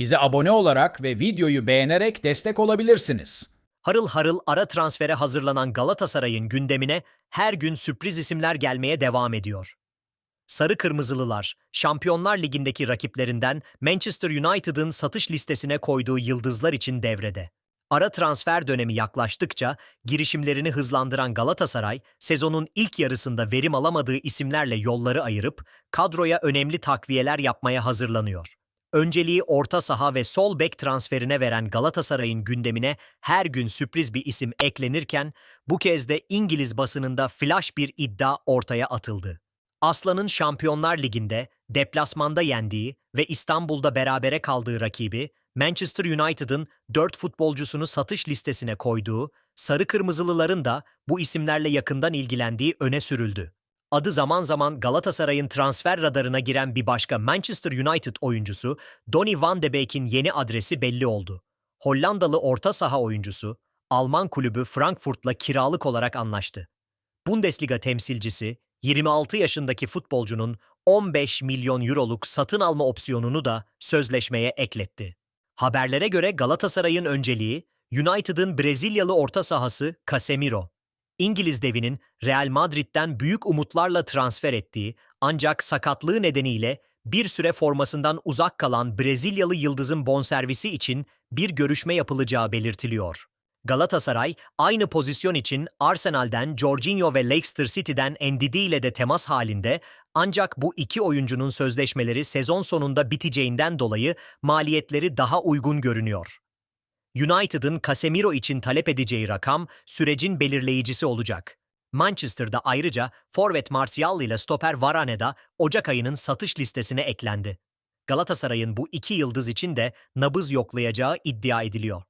Bize abone olarak ve videoyu beğenerek destek olabilirsiniz. Harıl harıl ara transfere hazırlanan Galatasaray'ın gündemine her gün sürpriz isimler gelmeye devam ediyor. Sarı Kırmızılılar, Şampiyonlar Ligi'ndeki rakiplerinden Manchester United'ın satış listesine koyduğu yıldızlar için devrede. Ara transfer dönemi yaklaştıkça girişimlerini hızlandıran Galatasaray, sezonun ilk yarısında verim alamadığı isimlerle yolları ayırıp kadroya önemli takviyeler yapmaya hazırlanıyor. Önceliği orta saha ve sol bek transferine veren Galatasaray'ın gündemine her gün sürpriz bir isim eklenirken bu kez de İngiliz basınında flash bir iddia ortaya atıldı. Aslan'ın Şampiyonlar Ligi'nde deplasmanda yendiği ve İstanbul'da berabere kaldığı rakibi Manchester United'ın 4 futbolcusunu satış listesine koyduğu, sarı kırmızılıların da bu isimlerle yakından ilgilendiği öne sürüldü. Adı zaman zaman Galatasaray'ın transfer radarına giren bir başka Manchester United oyuncusu Donny van de Beek'in yeni adresi belli oldu. Hollandalı orta saha oyuncusu Alman kulübü Frankfurt'la kiralık olarak anlaştı. Bundesliga temsilcisi 26 yaşındaki futbolcunun 15 milyon euroluk satın alma opsiyonunu da sözleşmeye ekletti. Haberlere göre Galatasaray'ın önceliği United'ın Brezilyalı orta sahası Casemiro. İngiliz devinin Real Madrid'den büyük umutlarla transfer ettiği ancak sakatlığı nedeniyle bir süre formasından uzak kalan Brezilyalı yıldızın bonservisi için bir görüşme yapılacağı belirtiliyor. Galatasaray aynı pozisyon için Arsenal'den Jorginho ve Leicester City'den Ndidi ile de temas halinde ancak bu iki oyuncunun sözleşmeleri sezon sonunda biteceğinden dolayı maliyetleri daha uygun görünüyor. United'ın Casemiro için talep edeceği rakam sürecin belirleyicisi olacak. Manchester'da ayrıca forvet Martial ile stoper Varane da Ocak ayının satış listesine eklendi. Galatasaray'ın bu iki yıldız için de nabız yoklayacağı iddia ediliyor.